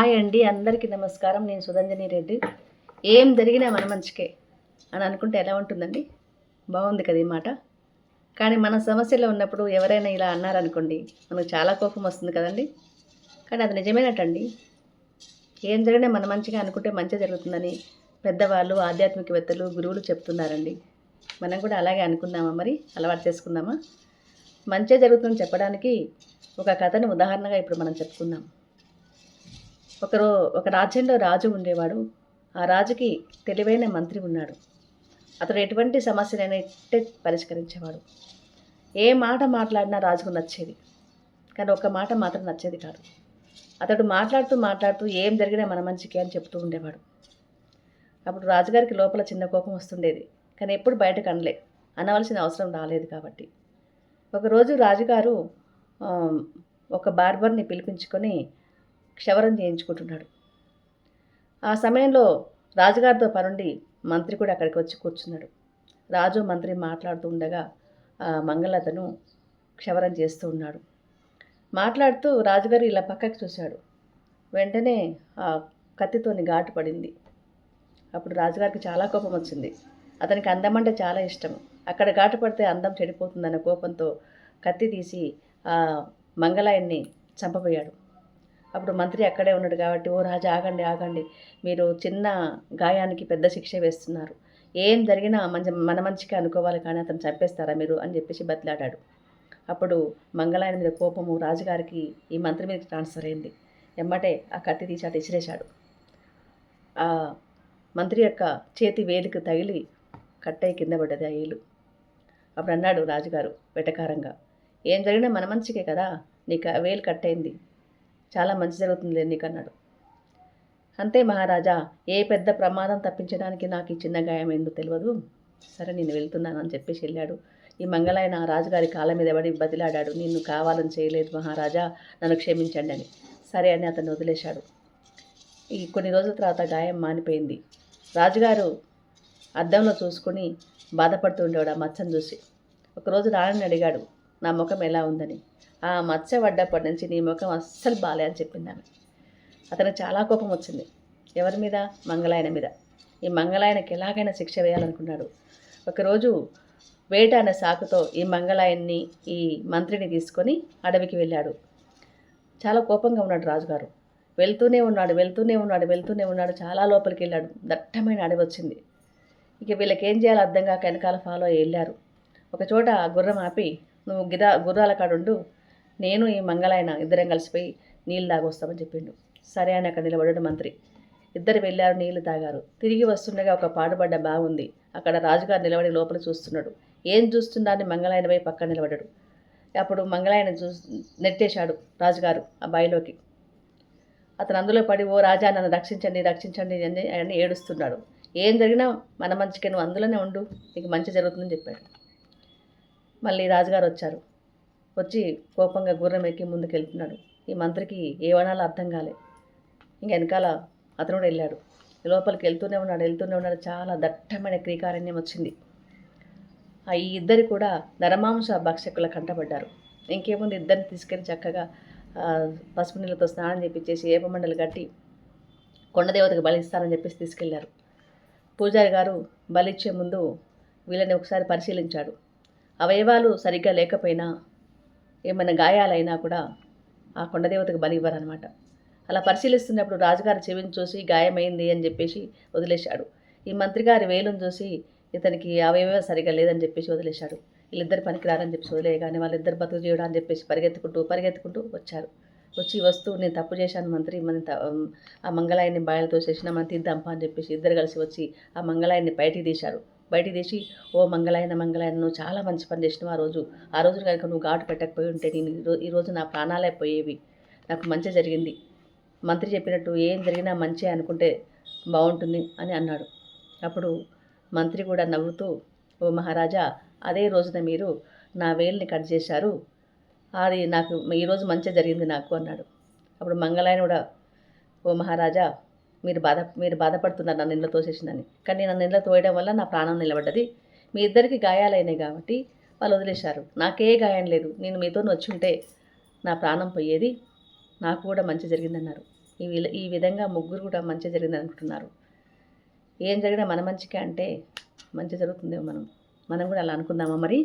Hi అండి అందరికీ నమస్కారం. నేను సుధంజని రెడ్డి. ఏం జరిగినా మన మంచికే అని అనుకుంటే ఎలా ఉంటుందండి? బాగుంది కదా ఈ మాట. కానీ మన సమస్యలో ఉన్నప్పుడు ఎవరైనా ఇలా అన్నారనుకోండి మనకు చాలా కోపం వస్తుంది కదండి. కానీ అది నిజమేనటండి. ఏం జరిగినా మన మంచిగా అనుకుంటే మంచి జరుగుతుందని పెద్దవాళ్ళు ఆధ్యాత్మికవేత్తలు గురువులు చెప్తున్నారండి. మనం కూడా అలాగే అనుకుందామా మరి? అలవాటు చేసుకుందామా? మంచి జరుగుతుందని చెప్పడానికి ఒక కథను ఉదాహరణగా ఇప్పుడు మనం చెప్పుకుందాం. ఒకరో ఒక రాజ్యంలో రాజు ఉండేవాడు. ఆ రాజుకి తెలివైన మంత్రి ఉన్నాడు. అతడు ఎటువంటి సమస్యనైనా ఇట్టే పరిష్కరించేవాడు. ఏ మాట మాట్లాడినా రాజుకు నచ్చేది. కానీ ఒక మాట మాత్రం నచ్చేది కాదు. అతడు మాట్లాడుతూ మాట్లాడుతూ ఏం జరిగినా మన మంచికి అని చెప్తూ ఉండేవాడు. అప్పుడు రాజుగారికి లోపల చిన్న కోపం వస్తుండేది. కానీ ఎప్పుడు బయటకు అనలే. అనవలసిన అవసరం రాలేదు కాబట్టి. ఒకరోజు రాజుగారు ఒక బార్బర్ని పిలిపించుకొని క్షవరం చేయించుకుంటున్నాడు. ఆ సమయంలో రాజుగారితో పనుండి మంత్రి కూడా అక్కడికి వచ్చి కూర్చున్నాడు. రాజు మంత్రి మాట్లాడుతూ ఉండగా ఆ మంగళతను క్షవరం చేస్తూ ఉన్నాడు. మాట్లాడుతూ రాజుగారు ఇలా పక్కకి చూశాడు. వెంటనే ఆ కత్తితోని ఘాటు పడింది. అప్పుడు రాజుగారికి చాలా కోపం వచ్చింది. అతనికి అందం అంటే చాలా ఇష్టం. అక్కడ ఘాటు పడితే అందం చెడిపోతుందన్న కోపంతో కత్తి తీసి ఆ మంగళాయన్ని చంపబోయాడు. అప్పుడు మంత్రి అక్కడే ఉన్నాడు కాబట్టి ఓ రాజా ఆగండి ఆగండి. మీరు చిన్న గాయానికి పెద్ద శిక్ష వేస్తున్నారు. ఏం జరిగినా మంచి మన మంచిగా అనుకోవాలి కానీ అతను చంపేస్తారా మీరు? అని చెప్పేసి బతిలాడాడు. అప్పుడు మంగళాయన మీద కోపము రాజుగారికి ఈ మంత్రి మీద ట్రాన్స్ఫర్ అయింది. ఎమ్మటే ఆ కత్తి తీసి అటు ఇసిరేశాడు. ఆ మంత్రి యొక్క చేతి వేలికి తగిలి కట్టయి కింద పడ్డది ఆ ఏలు. అప్పుడు అన్నాడు రాజుగారు వెటకారంగా ఏం జరిగినా మన మంచికే కదా నీకు ఆ వేలు కట్టయింది. చాలా మంచి జరుగుతుంది నీకు అన్నాడు అంతే మహారాజా ఏ పెద్ద ప్రమాదం తప్పించడానికి నాకు ఈ చిన్న గాయం ఏందో తెలియదు? సరే నేను వెళ్తున్నాను అని చెప్పేసి వెళ్ళాడు. ఈ మంగళాయన రాజుగారి కాళ్ళ మీద పడి బదిలాడాడు నిన్ను కావాలని చేయలేదు మహారాజా నన్ను క్షమించండి అని. సరే అని అతను వదిలేశాడు. ఈ కొన్ని రోజుల తర్వాత గాయం మానిపోయింది. రాజుగారు అద్దంలో చూసుకుని బాధపడుతూ ఉండేవాడు ఆ మచ్చను చూసి. ఒకరోజు రాణిని అడిగాడు నా ముఖం ఎలా ఉందని. ఆ మచ్చ పడ్డప్పటి నుంచి నీ ముఖం అస్సలు బాలే అని చెప్పింది ఆమె. అతనికి చాలా కోపం వచ్చింది. ఎవరి మీద? మంగళాయన మీద. ఈ మంగళాయనకి ఎలాగైనా శిక్ష వేయాలనుకున్నాడు. ఒకరోజు వేట అనే సాకుతో ఈ మంగళాయన్ని ఈ మంత్రిని తీసుకొని అడవికి వెళ్ళాడు. చాలా కోపంగా ఉన్నాడు రాజుగారు. వెళ్తూనే ఉన్నాడు వెళ్తూనే ఉన్నాడు వెళ్తూనే ఉన్నాడు చాలా లోపలికి వెళ్ళాడు. దట్టమైన అడవి వచ్చింది. ఇక వీళ్ళకి ఏం చేయాలో అర్థం కాక వెనకాల ఫాలో అయ్యి వెళ్ళారు. ఒక చోట గుర్రం ఆపి నువ్వు గిరా గుర్రాల కాడుండు నేను ఈ మంగళాయన ఇద్దరం కలిసిపోయి నీళ్ళు తాగొస్తామని చెప్పిండు. సరే అని అక్కడ నిలబడ్డాడు మంత్రి. ఇద్దరు వెళ్ళారు నీళ్ళు తాగారు. తిరిగి వస్తుండగా ఒక పాడుబడ్డ బాగుంది అక్కడ రాజుగారు నిలబడి లోపల చూస్తున్నాడు. ఏం చూస్తున్నారని మంగళాయన పోయి పక్కన నిలబడ్డాడు. అప్పుడు మంగళాయన చూ నెట్టేశాడు రాజుగారు ఆ బాయిలోకి. అతను అందులో పడి ఓ రాజా నన్ను రక్షించండి రక్షించండి అని అని ఏడుస్తున్నాడు. ఏం జరిగినా మన మంచికి నువ్వు అందులోనే ఉండు. నీకు మంచి జరుగుతుందని చెప్పాడు. మళ్ళీ రాజుగారు వచ్చారు వచ్చి కోపంగా గుర్రం ఎక్కి ముందుకు వెళ్తున్నాడు ఈ మంత్రికి ఏమనాలో అర్థం కాలే. ఇంక వెనకాల అతను కూడా వెళ్ళాడు లోపలికి వెళ్తూనే ఉన్నాడు వెళ్తూనే ఉన్నాడు. చాలా దట్టమైన క్రీకారణ్యం వచ్చింది. ఆ ఈ ఇద్దరు కూడా నరమాంస భక్షకుల కంటపడ్డారు. ఇంకేముంది ఇద్దరిని తీసుకెళ్ళి చక్కగా పసుపు నీళ్ళతో స్నానం చేపించేసి ఏపమండలు కట్టి కొండదేవతకు బలిస్తానని చెప్పేసి తీసుకెళ్ళారు. పూజారి గారు బలిచ్చే ముందు వీళ్ళని ఒకసారి పరిశీలించాడు. అవయవాలు సరిగ్గా లేకపోయినా ఏమైనా గాయాలైనా కూడా ఆ కొండదేవతకు బలి ఇవ్వరనమాట అలా పరిశీలిస్తున్నప్పుడు రాజుగారి చెవిని చూసి గాయమైంది అని చెప్పేసి వదిలేశాడు. ఈ మంత్రి గారి వేలును చూసి ఇతనికి అవయవ సరిగా లేదని చెప్పేసి వదిలేశాడు. వీళ్ళిద్దరు పనికిరారని చెప్పేసి వదిలేయగానే వాళ్ళిద్దరు బతుకు చేయడం అని చెప్పేసి పరిగెత్తుకుంటూ పరిగెత్తుకుంటూ వచ్చారు. వచ్చి వస్తూ నేను తప్పు చేశాను మంత్రి మన ఆ మంగళాయన్ని బాయలతో చేసిన మనం తీద్దాంపా అని చెప్పేసి ఇద్దరు కలిసి వచ్చి ఆ మంగళాయన్ని బయటికి తీశారు. బయటికి తీసి ఓ మంగళాయన మంగళాయన నువ్వు చాలా మంచి పని చేసినావు ఆ రోజు. ఆ రోజు కనుక నువ్వు ఘాటు పెట్టకపోయి ఉంటే నేను ఈరోజు నా ప్రాణాలే పోయేవి. నాకు మంచి జరిగింది. మంత్రి చెప్పినట్టు ఏం జరిగినా మంచి అనుకుంటే బాగుంటుంది అని అన్నాడు. అప్పుడు మంత్రి కూడా నవ్వుతూ ఓ మహారాజా అదే రోజున మీరు నా వేలుని కట్ చేశారు. అది నాకు ఈరోజు మంచి జరిగింది నాకు అన్నాడు. అప్పుడు మంగళాయన కూడా ఓ మహారాజా మీరు బాధ మీరు బాధపడుతున్నారు నన్ను ఇంట్లో తోసేసిందని. కానీ నన్ను ఇంట్లో తోయడం వల్ల నా ప్రాణం నిలబడ్డది. మీ ఇద్దరికి గాయాలైనాయి కాబట్టి వాళ్ళు వదిలేశారు. నాకే గాయం లేదు. నేను మీతో వచ్చి ఉంటే నా ప్రాణం పోయేది. నాకు కూడా మంచి జరిగిందన్నారు. ఈ ఈ విధంగా ముగ్గురు కూడా మంచి జరిగింది అనుకుంటున్నారు ఏం జరిగినా మన మంచికే అంటే మంచి జరుగుతుందేమో మనం. మనం కూడా అలా అనుకుందామా మరి?